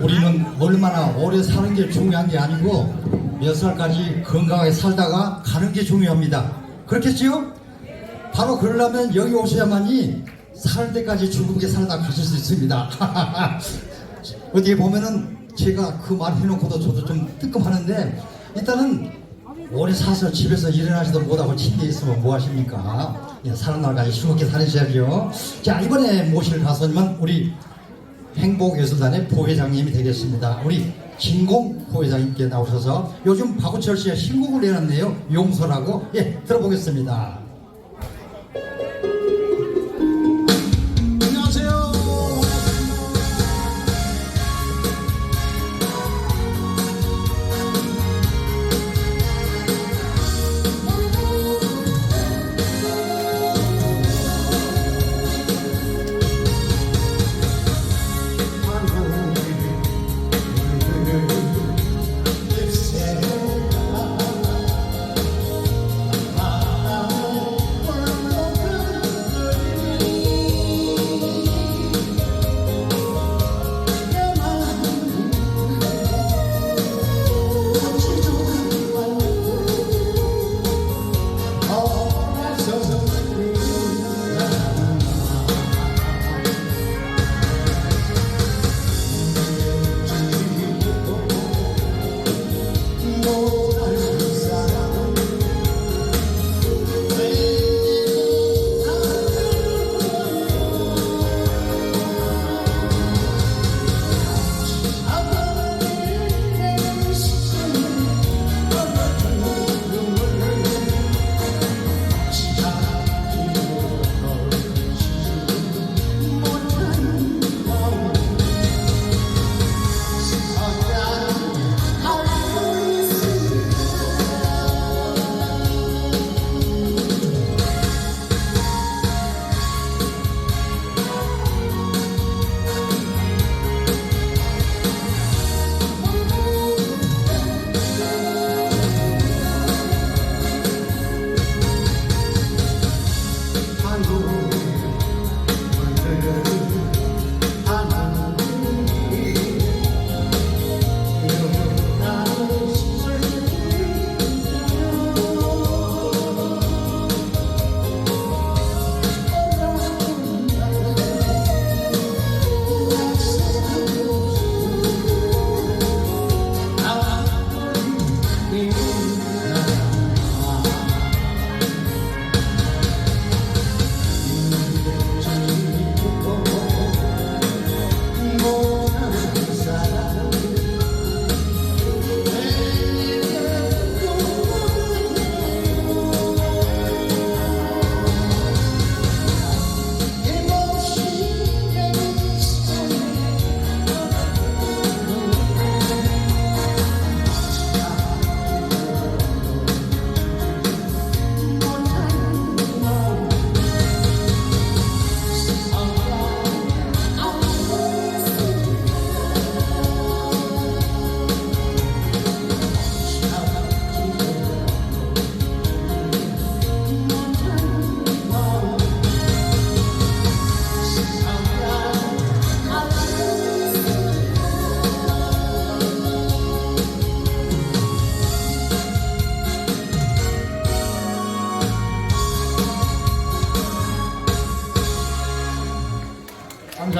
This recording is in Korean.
우리는 얼마나 오래 사는 게 중요한 게 아니고 몇 살까지 건강하게 살다가 가는 게 중요합니다. 그렇겠지요? 바로 그러려면 여기 오셔야만이 살 때까지 즐겁게 살다 가실 수 있습니다. 어디에 보면은 제가 그 말 해놓고도 저도 좀 뜨끔하는데 일단은 오래 사서 집에서 일어나지도 못하고 침대에 있으면 뭐 하십니까? 예, 사는 날까지 즐겁게 살으셔야죠. 자 이번에 모실 가수님은 우리 행복예술단의 부회장님이 되겠습니다. 우리 진공 부회장님께 나오셔서 요즘 박우철 씨의 신곡을 내놨네요. 용서라고 예 들어보겠습니다.